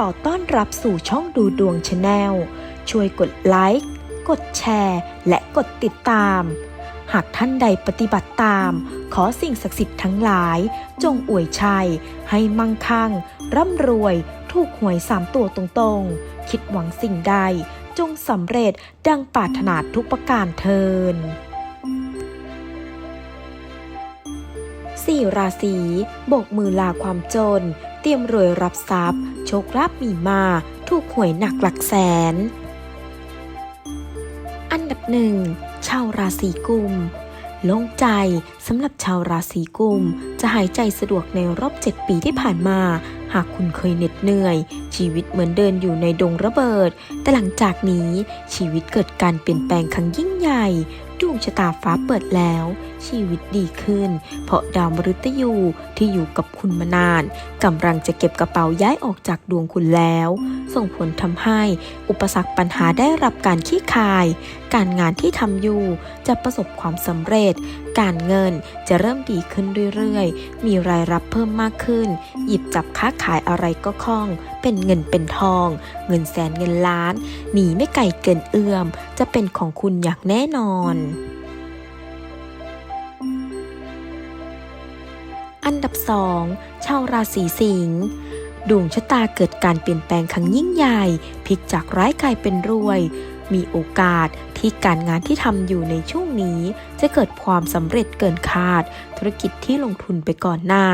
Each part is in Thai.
ขอต้อนรับสู่ช่องดูดวงชาแนล ช่วยกดไลค์ กดแชร์ และกดติดตาม หากท่านใดปฏิบัติตาม ขอสิ่งศักดิ์สิทธิ์ทั้งหลาย จงอวยชัย ให้มั่งคั่ง ร่ำรวย ถูกหวยสามตัวตรงๆ คิดหวังสิ่งใด จงสำเร็จดังปรารถนาทุกประการเทินสี่ราศีโบกมือลาความจน รียมรวยรับทรัพย์ โชคลาภมีมาถูกหวยหนักหลักแสน อันดับหนึ่งชาวราศีกุมโล่งใจสำหรับชาวราศีกุม จะหายใจสะดวกในรอบ 7 ปีที่ผ่านมาากคุณเคยเหน็ดเหนื่อย ชีวิตเหมือนเดินอยู่ในดงระเบิด แต่หลังจากนี้ชีวิตเกิดการเปลี่ยนแปลงครั้งยิ่งใหญ่ดวงชะตาฟ้าเปิดแล้ว ชีวิตดีขึ้น เพราะดาวมฤตยูที่อยู่กับคุณมานานกำลังจะเก็บกระเป๋าย้ายออกจากดวงคุณแล้ว ส่งผลทำให้อุปสรรคปัญหาได้รับการขี้คาย การงานที่ทำอยู่จะประสบความสำเร็จ การเงินจะเริ่มดีขึ้นเรื่อยๆ มีรายรับเพิ่มมากขึ้น หยิบจับค้าขายอะไรก็คล่อง เป็นเงินเป็นทอง เงินแสนเงินล้าน หนีไม่ไกลเกินเอื้อม จะเป็นของคุณอย่างแน่นอนอันดับ 2 ชาวราศีสิงห์ดวงชะตาเกิดการเปลี่ยนแปลงครั้งยิ่งใหญ่พลิกจากร้ายกลายเป็นรวย มีโอกาสที่การงานที่ทำอยู่ในช่วงนี้ จะเกิดความสำเร็จเกินคาด ธุรกิจที่ลงทุนไปก่อนหน้า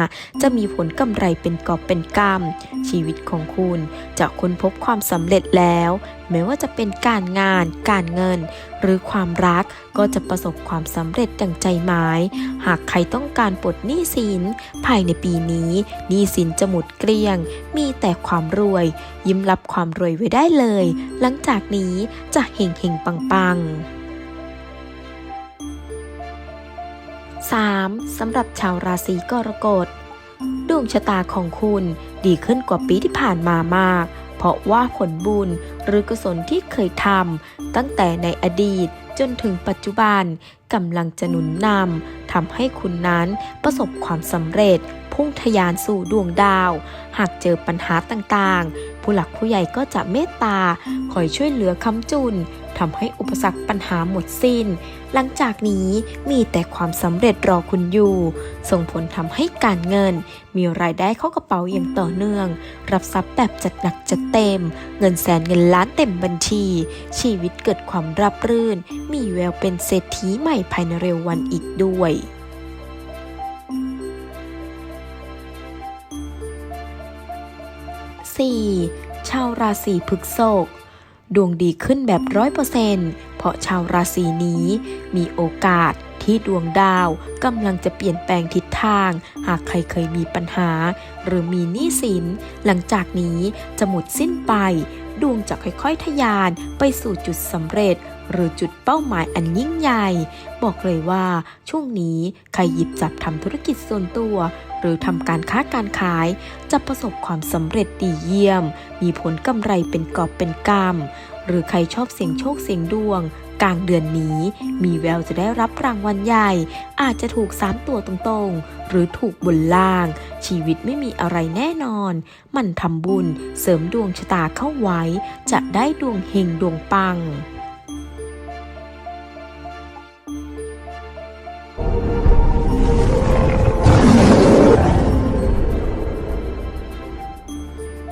จะมีผลกำไรเป็นกอบเป็นกำชีวิตของคุณจะค้นพบความสำเร็จแล้ว ไม่ว่าจะเป็นการงาน การเงิน หรือความรักก็จะประสบความสำเร็จดังใจหมาย หากใครต้องการปลดหนี้สิน ภายในปีนี้หนี้สินจะหมดเกลี้ยง มีแต่ความรวย ยิ้มรับความรวยไว้ได้เลย หลังจากนี้จะเฮงเฮงปังปัง 3. สำหรับชาวราศีกรกฎ ดวงชะตาของคุณดีขึ้นกว่าปีที่ผ่านมามาก เพราะว่าผลบุญหรือกุศลที่เคยทำตั้งแต่ในอดีตจนถึงปัจจุบันกำลังจะหนุนนำทำให้คุณนั้นประสบความสำเร็จ พุ่งทะยานสู่ดวงดาว หากเจอปัญหาต่างๆ ผู้หลักผู้ใหญ่ก็จะเมตตา คอยช่วยเหลือคำจุนทำให้อุปสรรคปัญหาหมดสิ้น หลังจากนี้มีแต่ความสำเร็จรอคุณอยู่ ส่งผลทำให้การเงิน มีรายได้เข้ากระเป๋าอย่างต่อเนื่อง รับทรัพย์แบบจัดหนักจัดเต็ม เงินแสนเงินล้านเต็มบัญชี ชีวิตเกิดความราบรื่น มีแววเป็นเศรษฐีใหม่ภายในเร็ววันอีกด้วย 4. ชาวราศีพฤษภดวงดีขึ้นแบบร้อยเปอร์เซนต์เพราะชาวราศีนี้มีโอกาสที่ดวงดาวกำลังจะเปลี่ยนแปลงทิศทาง หากใครเคยมีปัญหา หรือมีหนี้สิน หลังจากนี้จะหมดสิ้นไป ดวงจะค่อยๆทะยานไปสู่จุดสำเร็จ หรือจุดเป้าหมายอันยิ่งใหญ่ บอกเลยว่าช่วงนี้ใครหยิบจับทำธุรกิจส่วนตัว หรือทำการค้าการขาย จะประสบความสำเร็จดีเยี่ยม มีผลกำไรเป็นกอบเป็นกำหรือใครชอบเสี่ยงโชคเสี่ยงดวง กลางเดือนนี้ มีแววจะได้รับรางวัลใหญ่ อาจจะถูก 3 ตัวตรงๆ หรือถูกบนล่าง ชีวิตไม่มีอะไรแน่นอน มันทำบุญเสริมดวงชะตาเข้าไว้ จะได้ดวงเฮงดวงปัง